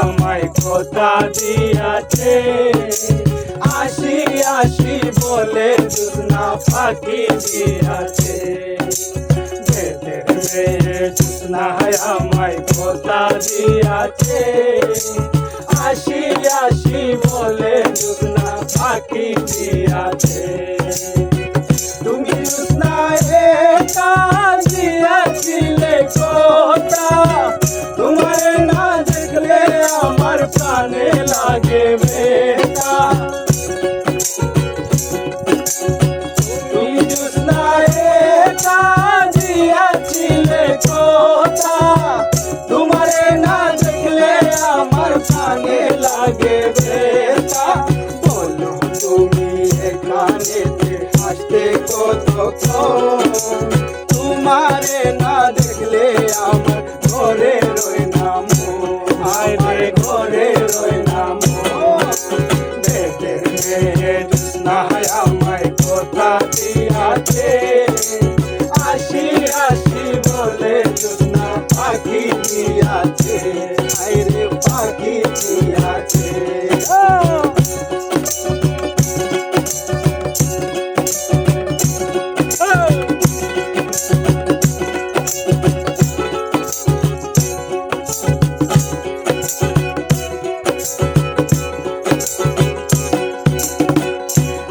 আমায় কথা দিয়াছে আসি আসি বলে জুসনা ফাঁকি দিয়াছে জুসনা আমায় কথা দিয়াছে আসি আসি বলে জুসনা ফাঁকি দিয়াছে প্রাণে লাগে বেটা তুমি জুসনা একা দিয়াছিলে কথা তোমার না আমার প্রাণে লাগে বেটা বলো তুমি এখানে কতক্ষণ মেয়ে জুসনা আমায় কথা দিয়াছে আসি আসি বলে জুসনা পাখি দিয়াছে আরে পাখি দিয়াছে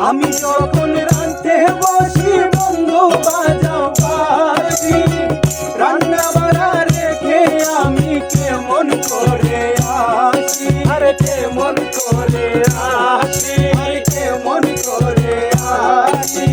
আমি যখন রাঁধতে বসি, বন্ধু বাজাও পারি রান্না বাড়া রেখে আমি কেমন করে আসি? আরে কেমন করে আসি? আরে কেমন করে আসি?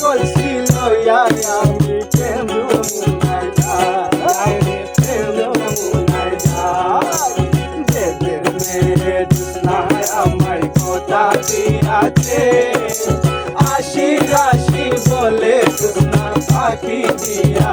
কলসি লইয়া আমি কেমন মুনাই যাই রে কেমন মুনাই যাই বেদের মেয়ে জুসনায় আমায় কথা দিয়াছে আসি। আসি বলে পাখি দিয়া